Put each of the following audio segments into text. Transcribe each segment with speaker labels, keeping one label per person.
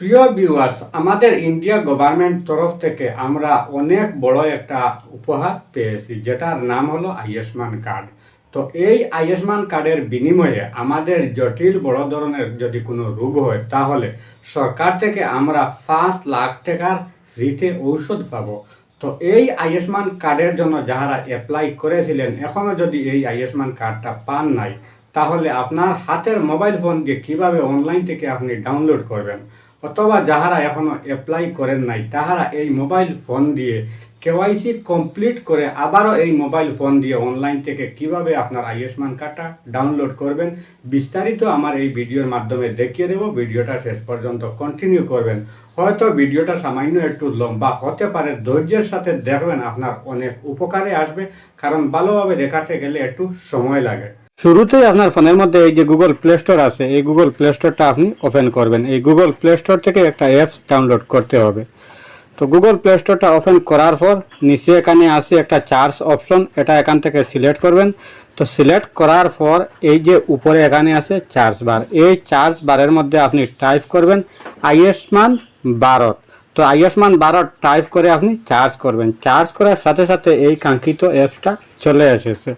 Speaker 1: প্রিয় ভিউয়ার্স আমাদের India government তরফ থেকে আমরা অনেক বড় একটা উপহার পেয়েছি, যেটার নাম হলো আয়ুষ্মান কার্ড তো এই আয়ুষ্মান কার্ডের বিনিময়ে আমাদের জটিল বড় ধরনের যদি কোনো রোগ হয়, তাহলে সরকার থেকে আমরা পাঁচ লাখ টাকার ফ্রিতে ঔষধ পাবো। তো এই আয়ুষ্মান কার্ডের জন্য যাহারা অ্যাপ্লাই করেছিলেন এখনও যদি এই আয়ুষ্মান কার্ডটা পান নাই, তাহলে আপনার হাতের মোবাইল ফোন দিয়ে কীভাবে অনলাইন থেকে আপনি ডাউনলোড করবেন? অথবা যাহারা এখনও অ্যাপ্লাই করেন নাই, তাহারা এই মোবাইল ফোন দিয়ে কেওয়াইসি কমপ্লিট করে আবারও এই মোবাইল ফোন দিয়ে অনলাইন থেকে কীভাবে আপনার আয়ুষ্মান কার্ডটা ডাউনলোড করবেন, বিস্তারিত আমার এই ভিডিওর মাধ্যমে দেখিয়ে দেবো। ভিডিওটা শেষ পর্যন্ত কন্টিনিউ করবেন। হয়তো ভিডিওটা সামান্য একটু লম্বা হতে পারে, ধৈর্যের সাথে দেখবেন আপনার অনেক উপকারে আসবে, কারণ ভালোভাবে দেখাতে গেলে একটু সময় লাগে। শুরুতেই আপনার ফোনের মধ্যে এই যে গুগল প্লে স্টোর আছে, এই গুগল প্লে স্টোরটা আপনি ওপেন করবেন। এই গুগল প্লে স্টোর থেকে একটা অ্যাপস ডাউনলোড করতে হবে। তো গুগল প্লে স্টোরটা ওপেন করার পর নিচে এখানে আসে একটা চার্জ অপশন এটা এখান থেকে সিলেক্ট করবেন। তো সিলেক্ট করার পর এই যে উপরে এখানে আছে চার্জ বার এই চার্জ বারের মধ্যে আপনি টাইপ করবেন আয়ুষ্মান ভারত তো আয়ুষ্মান ভারত টাইপ করে আপনি চার্জ করবেন। চার্জ করার সাথে সাথে এই কাঙ্ক্ষিত অ্যাপসটা চলে এসেছে।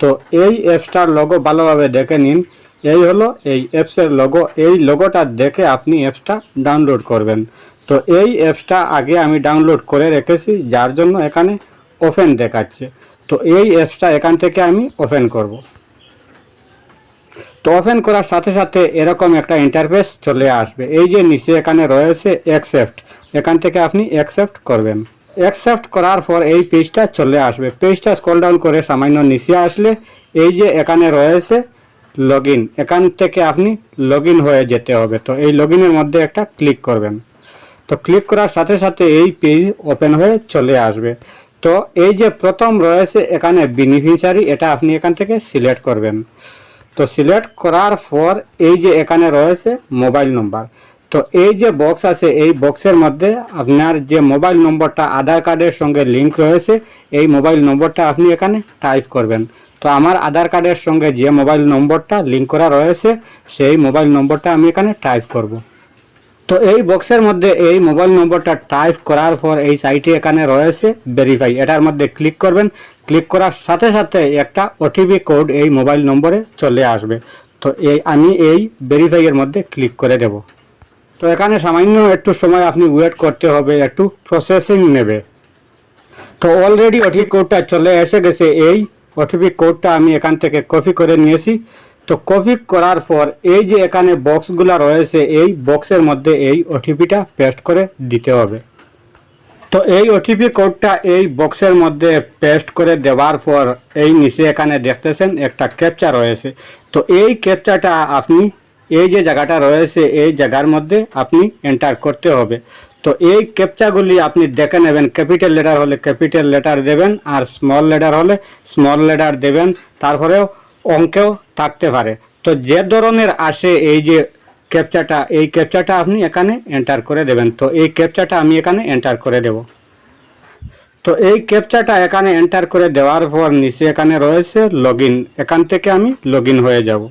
Speaker 1: তো এই অ্যাপসটার লোগো ভালোভাবে দেখে নিন। এই হলো এই অ্যাপসের লোগো এই লোগোটা দেখে আপনি অ্যাপসটা ডাউনলোড করবেন। তো এই অ্যাপসটা আগে আমি ডাউনলোড করে রেখেছি, যার জন্য এখানে ওপেন দেখাচ্ছে। তো এই অ্যাপসটা এখান থেকে আমি ওপেন করব। তো ওপেন করার সাথে সাথে এরকম একটা ইন্টারফেস চলে আসবে। এই যে নিচে এখানে রয়েছে অ্যাকসেপ্ট এখান থেকে আপনি অ্যাকসেপ্ট করবেন। অ্যাকসেপ্ট করার পর এই পেজটা চলে আসবে। পেজটা স্ক্রল ডাউন করে সামান্য নিচে আসলে এই যে এখানে রয়েছে লগ ইন এখান থেকে আপনি লগ হয়ে যেতে হবে। তো এই লগ মধ্যে একটা ক্লিক করবেন। তো ক্লিক করার সাথে সাথে এই পেজ ওপেন হয়ে চলে আসবে। তো এই যে প্রথম রয়েছে এখানে বেনিফিশিয়ারি এটা আপনি এখান থেকে সিলেক্ট করবেন। তো সিলেক্ট করার পর এই যে এখানে রয়েছে মোবাইল নম্বর তো এই যে বক্স আছে, এই বক্সের মধ্যে আপনার যে মোবাইল নম্বরটা আধার কার্ডের সঙ্গে লিঙ্ক রয়েছে, এই মোবাইল নম্বরটা আপনি এখানে টাইপ করবেন। তো আমার আধার কার্ডের সঙ্গে যে মোবাইল নম্বরটা লিঙ্ক করা রয়েছে, সেই মোবাইল নম্বরটা আমি এখানে টাইপ করব। তো এই বক্সের মধ্যে এই মোবাইল নম্বরটা টাইপ করার পর এই সাইটে এখানে রয়েছে ভেরিফাই এটার মধ্যে ক্লিক করবেন। ক্লিক করার সাথে সাথে একটা ওটিপি কোড এই মোবাইল নম্বরে চলে আসবে। তো এই, আমি এই ভেরিফাইয়ের মধ্যে ক্লিক করে দেব। তো এখানে সামান্য একটু সময় আপনি ওয়েট করতে হবে, একটু প্রসেসিং নেবে। তো অলরেডি ওটিপি কোডটা চলে এসে গেছে, এই ওটিপি কোডটা আমি এখান থেকে কপি করে নিয়েছি। তো কপি করার পর এই যে এখানে বক্সগুলো রয়েছে, এই বক্সের মধ্যে এই ওটিপিটা পেস্ট করে দিতে হবে। তো এই ওটিপি কোডটা এই বক্সের মধ্যে পেস্ট করে দেওয়ার পর এই নিচে এখানে দেখতেছেন একটা ক্যাপচা রয়েছে। তো এই ক্যাপচাটা আপনি এই যে জায়গাটা রয়েছে, এই জায়গার মধ্যে আপনি এন্টার করতে হবে। তো এই ক্যাপচাগুলি আপনি দেখে নেবেন ক্যাপিটাল লেটার হলে ক্যাপিটাল লেটার দেবেন আর স্মল লেটার হলে স্মল লেটার দেবেন, তারপরেও অঙ্কেও থাকতে পারে। তো যে ধরনের আসে এই যে ক্যাপচাটা এই ক্যাপচাটা আপনি এখানে এন্টার করে দেবেন। তো এই ক্যাপচাটা আমি এখানে এন্টার করে দেব। তো এই ক্যাপচাটা এখানে এন্টার করে দেওয়ার পর নিচে এখানে রয়েছে লগ এখান থেকে আমি লগ হয়ে যাব।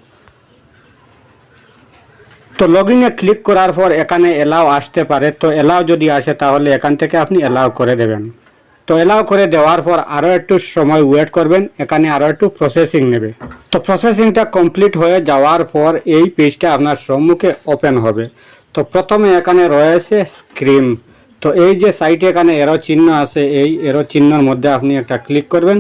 Speaker 1: তো লগ ইনে ক্লিক করার পর এখানে এলাও আসতে পারে। তো এলাও যদি আসে, তাহলে এখান থেকে আপনি এলাও করে দেবেন। তো এলাও করে দেওয়ার পর আরও একটু সময় ওয়েট করবেন। এখানে আরও একটু প্রসেসিং নেবে। তো প্রসেসিংটা কমপ্লিট হয়ে যাওয়ার পর এই পেজটা আপনার সম্মুখে ওপেন হবে। তো প্রথমে এখানে রয়েছে স্ক্রিন তো এই যে সাইটে এখানে এরো চিহ্ন আছে, এই এরো চিহ্নর মধ্যে আপনি একটা ক্লিক করবেন।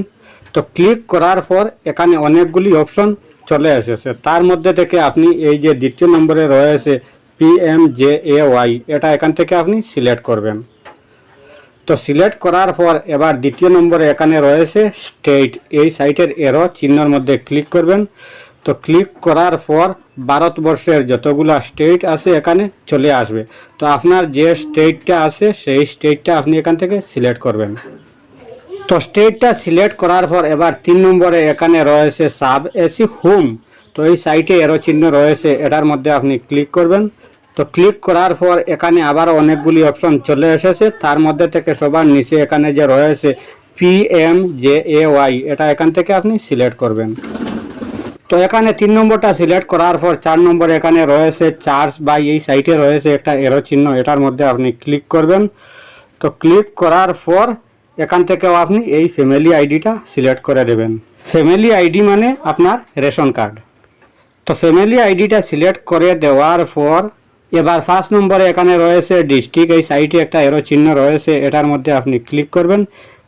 Speaker 1: তো ক্লিক করার পর এখানে অনেকগুলি অপশন চলে এসেছে। তার মধ্যে থেকে আপনি এই যে দ্বিতীয় নম্বরে রয়েছে P M J A Y, এটা এখান থেকে আপনি সিলেক্ট করবেন। তো সিলেক্ট করার পর এবার দ্বিতীয় নম্বরে এখানে রয়েছে স্টেট, এই সাইটের এরো চিহ্নর মধ্যে ক্লিক করবেন। তো ক্লিক করার পর ভারতবর্ষের যতগুলা স্টেট আছে এখানে চলে আসবে। তো আপনার যে স্টেটটা আছে, সেই স্টেটটা আপনি এখান থেকে সিলেক্ট করবেন। তো স্টেটটা সিলেক্ট করার পর এবার তিন নম্বরে এখানে রয়েছে সাব এসি হোম তো এই সাইটে এরো চিহ্ন রয়েছে, এটার মধ্যে আপনি ক্লিক করবেন। তো ক্লিক করার পর এখানে আবার অনেকগুলি অপশন চলে এসেছে। তার মধ্যে থেকে সবার নিচে এখানে যে রয়েছে P M J A Y এটা এখান থেকে আপনি সিলেক্ট করবেন। তো এখানে তিন নম্বরটা সিলেক্ট করার পর চার নম্বর এখানে রয়েছে চার্জ বা এই সাইটে রয়েছে একটা এরো চিহ্ন, এটার মধ্যে আপনি ক্লিক করবেন। তো ক্লিক করার পর এখান থেকেও আপনি এই ফ্যামিলি আইডিটা সিলেক্ট করে দেবেন। ফ্যামিলি আইডি মানে আপনার রেশন কার্ড তো ফ্যামিলি আইডিটা সিলেক্ট করে দেওয়ার পর, এবার ফার্স্ট নম্বরে এখানে রয়েছে ডিস্ট্রিক্ট এই সাইটে একটা এরো চিহ্ন রয়েছে, এটার মধ্যে আপনি ক্লিক করবেন।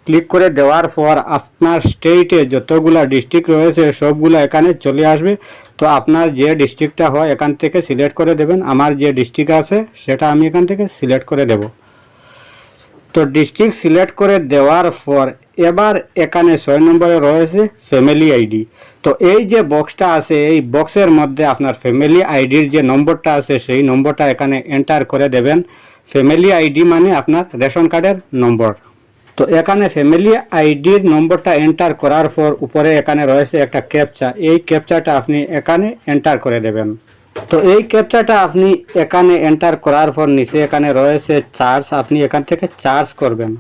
Speaker 1: ক্লিক করে দেওয়ার পর আপনার স্টেটে যতগুলা ডিস্ট্রিক্ট রয়েছে, সবগুলো এখানে চলে আসবে। তো আপনার যে ডিস্ট্রিক্টটা হয়, এখান থেকে সিলেক্ট করে দেবেন। আমার যে ডিস্ট্রিক্ট আছে, সেটা আমি এখান থেকে সিলেক্ট করে দেব। তো ডিস্ট্রিক্ট সিলেক্ট করে দেওয়ার পর এবার এখানে ছয় নম্বরে রয়েছে ফ্যামিলি আইডি তো এই যে বক্সটা আছে, এই বক্সের মধ্যে আপনার ফ্যামিলি আইডির যে নম্বরটা আছে, সেই নম্বরটা এখানে এন্টার করে দেবেন। ফ্যামিলি আইডি মানে আপনার রেশন কার্ডের নম্বর। তো এখানে ফ্যামিলি আইডির নম্বরটা এন্টার করার পর উপরে এখানে রয়েছে একটা ক্যাপচা এই ক্যাপচাটা আপনি এখানে এন্টার করে দেবেন। তো এই ক্যাপচাটা আপনি এখানে এন্টার করার পর নিচে এখানে রয়েছে চার্জ আপনি এখান থেকে চার্জ করবেন।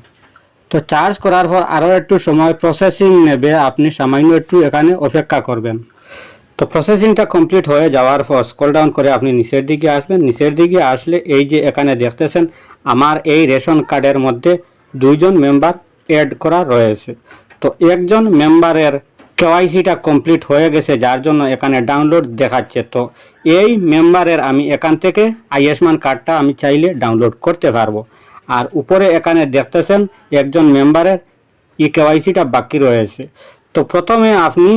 Speaker 1: তো চার্জ করার পর আরও একটু সময় প্রসেসিং নেবে, আপনি সামান্য একটু এখানে অপেক্ষা করবেন। তো প্রসেসিংটা কমপ্লিট হয়ে যাওয়ার পর স্কল ডাউন করে আপনি নিচের দিকে আসবেন। নিচের দিকে আসলে এই যে এখানে দেখতেছেন, আমার এই রেশন কার্ডের মধ্যে দুইজন মেম্বার অ্যাড করা রয়েছে। তো একজন মেম্বারের কেওয়াইসিটা কমপ্লিট হয়ে গেছে, যার জন্য এখানে ডাউনলোড দেখাচ্ছে। তো এই মেম্বারের আমি এখান থেকে আয়ুষ্মান কার্ডটা আমি চাইলে ডাউনলোড করতে পারব। আর উপরে এখানে দেখতেছেন, একজন মেম্বারের ই কেওয়াইসিটা বাকি রয়েছে। তো প্রথমে আপনি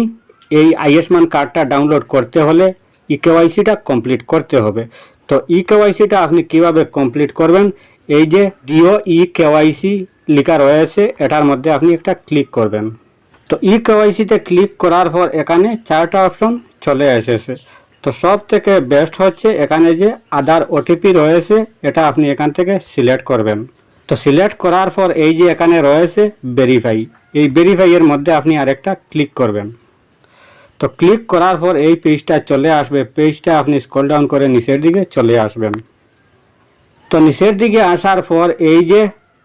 Speaker 1: এই আয়ুষ্মান কার্ডটা ডাউনলোড করতে হলে ই কেওয়াইসিটা কমপ্লিট করতে হবে। তো ই কেওয়াইসিটা আপনি কীভাবে কমপ্লিট করবেন? এই যে ডিও ই কেওয়াইসি লেখা রয়েছে, এটার মধ্যে আপনি একটা ক্লিক করবেন। তো ই কেওয়াইসিতে ক্লিক করার পর এখানে চারটা অপশন চলে এসেছে। তো সব থেকে বেস্ট হচ্ছে এখানে যে আধার ওটিপি রয়েছে, এটা আপনি এখান থেকে সিলেক্ট করবেন। তো সিলেক্ট করার পর এই যে এখানে রয়েছে ভেরিফাই এই ভেরিফাই এর মধ্যে আপনি আরেকটা ক্লিক করবেন। তো ক্লিক করার পর এই পেজটা চলে আসবে, পেজটা আপনি স্ক্রল ডাউন করে নিচের দিকে চলে আসবেন। তো নিচের দিকে আসার পর এই যে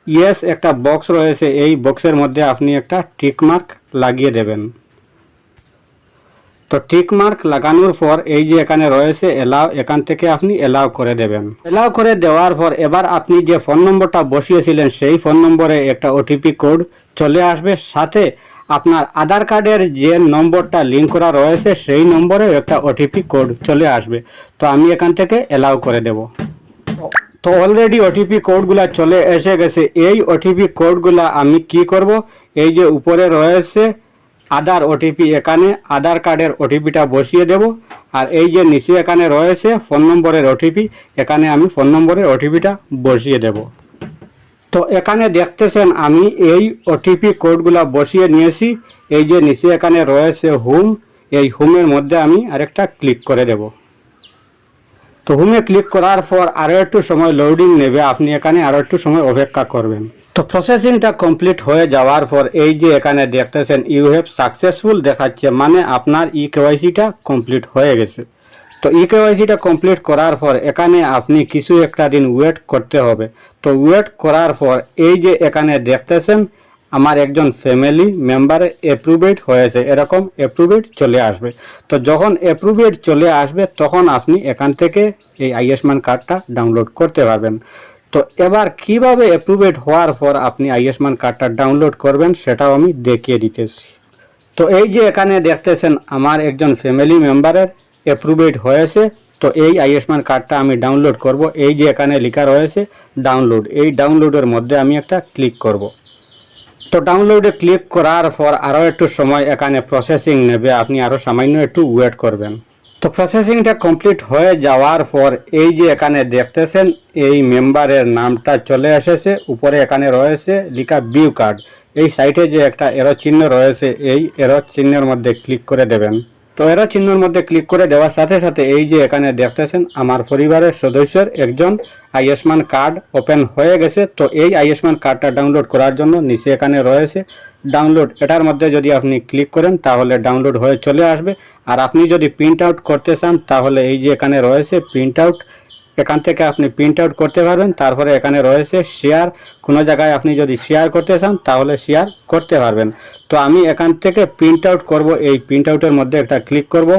Speaker 1: ইয়েস একটা বক্স রয়েছে, এই বক্সের মধ্যে আপনি একটা টিক মার্ক লাগিয়ে দেবেন। তো টিক মার্ক লাগানোর পর এই যে এখানে রয়েছে, এলাও, এখান থেকে আপনি এলাও করে দেবেন। এলাও করে দেওয়ার পর এবার আপনি যে ফোন নম্বরটা বসিয়েছিলেন, সেই ফোন নম্বরে একটা ওটিপি কোড চলে আসবে। সাথে আপনার আধার কার্ডের যে নম্বরটা লিঙ্ক করা রয়েছে, সেই নম্বরেও একটা ওটিপি কোড চলে আসবে। তো আমি এখান থেকে এলাও করে দেব। তো অলরেডি ওটিপি কোডগুলা চলে এসে গেছে। এই ওটিপি কোডগুলা আমি কি করব? এই যে উপরে রয়েছে আধার ওটিপি এখানে আধার কার্ডের ওটিপিটা বসিয়ে দেব। আর এই যে নিচে এখানে রয়েছে ফোন নম্বরের ওটিপি এখানে আমি ফোন নম্বরের ওটিপিটা বসিয়ে দেব। তো এখানে দেখতেছেন আমি এই ওটিপি কোডগুলা বসিয়ে নিয়েছি। এই যে নিচে এখানে রয়েছে হোম এই হোমের মধ্যে আমি আরেকটা ক্লিক করে দেব। তো হোমে ক্লিক করার পর আরও একটু সময় লোডিং নেবে, আপনি এখানে আরও একটু সময় অপেক্ষা করবেন। তো প্রসেসিংটা কমপ্লিট হয়ে যাওয়ার পর এই যে এখানে দেখতেছেন ইউ হ্যাভ সাকসেসফুল দেখাচ্ছে মানে আপনার ই কেওয়াইসিটা কমপ্লিট হয়ে গেছে। তো ই কেওয়াইসিটা কমপ্লিট করার পর এখানে আপনি কিছু একটা দিন ওয়েট করতে হবে। তো ওয়েট করার পর এই যে এখানে দেখতেছেন আমার একজন ফ্যামিলি মেম্বার অ্যাপ্রুভেড হয়েছে, এরকম অ্যাপ্রুভেড চলে আসবে। তো যখন অ্যাপ্রুভেড চলে আসবে, তখন আপনি এখান থেকে এই আয়ুষ্মান কার্ডটা ডাউনলোড করতে পারবেন। তো এবার কীভাবে অ্যাপ্রুভেড হওয়ার পর আপনি আয়ুষ্মান কার্ডটা ডাউনলোড করবেন, সেটাও আমি দেখিয়ে দিতেছি। তো এই যে এখানে দেখতেছেন, আমার একজন ফ্যামিলি মেম্বারের অ্যাপ্রুভেড হয়েছে। তো এই আয়ুষ্মান কার্ডটা আমি ডাউনলোড করব। এই যে এখানে লেখা রয়েছে ডাউনলোড এই ডাউনলোডের মধ্যে আমি একটা ক্লিক করব। তো ডাউনলোডে ক্লিক করার পর আরও একটু সময় এখানে প্রসেসিং নেবে, আপনি আরও সামান্য একটু ওয়েট করবেন। তো প্রসেসিংটা কমপ্লিট হয়ে যাওয়ার পর এই যে এখানে দেখতেছেন, এই মেম্বারের নামটা চলে এসেছে, উপরে এখানে রয়েছে লিখা বিউ কার্ড এই সাইটে যে একটা এরো চিহ্ন রয়েছে, এই এরো চিহ্নের মধ্যে ক্লিক করে দেবেন। তো এরা চিহ্নর মধ্যে ক্লিক করে দেওয়ার সাথে সাথে এই যে এখানে দেখতেছেন, আমার পরিবারের সদস্যের একজন আয়ুষ্মান কার্ড ওপেন হয়ে গেছে। তো এই আয়ুষ্মান কার্ডটা ডাউনলোড করার জন্য নিচে এখানে রয়েছে ডাউনলোড এটার মধ্যে যদি আপনি ক্লিক করেন, তাহলে ডাউনলোড হয়ে চলে আসবে। আর আপনি যদি প্রিন্ট আউট করতে চান, তাহলে এই যে এখানে রয়েছে প্রিন্ট আউট এখান থেকে আপনি প্রিন্ট আউট করতে পারবেন, তারপরে এখানে রয়েছে শেয়ার কোনো জায়গায় আপনি যদি শেয়ার করতে চান, তাহলে শেয়ার করতে পারবেন। তো আমি এখান থেকে প্রিন্ট আউট করব, এই প্রিন্ট আউটের মধ্যে একটা ক্লিক করব।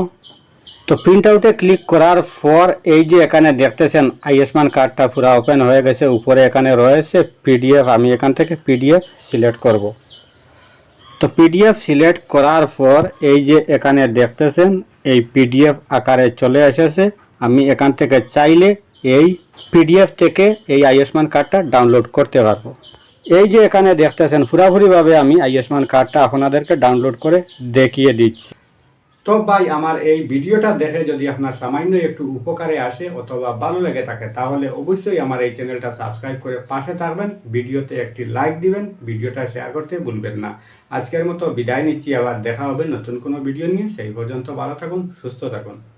Speaker 1: তো প্রিন্ট আউটে ক্লিক করার পর, এই যে এখানে দেখতেছেন, আয়ুষ্মান কার্ডটা পুরো ওপেন হয়ে গেছে। উপরে এখানে রয়েছে পিডিএফ আমি এখান থেকে পিডিএফ সিলেক্ট করব। তো পিডিএফ সিলেক্ট করার পর, এই যে এখানে দেখতেছেন, এই পিডিএফ আকারে চলে এসেছে। আমি এখান থেকে চাইলে এই পিডিএফ থেকে এই আয়ুষ্মান কার্ডটা ডাউনলোড করতে পারব। এই যে এখানে দেখতেছেন, পুরাপুরিভাবে আমি আয়ুষ্মান কার্ডটা আপনাদেরকে ডাউনলোড করে দেখিয়ে দিচ্ছি। তো ভাই, আমার এই ভিডিওটা দেখে যদি আপনার সামান্য একটু উপকারে আসে অথবা ভালো লেগে থাকে, তাহলে অবশ্যই আমার এই চ্যানেলটা সাবস্ক্রাইব করে পাশে থাকবেন, ভিডিওতে একটি লাইক দিবেন, ভিডিওটা শেয়ার করতে ভুলবেন না। আজকের মতো বিদায় নিচ্ছি, আবার দেখা হবে নতুন কোনো ভিডিও নিয়ে। সেই পর্যন্ত ভালো থাকুন, সুস্থ থাকুন।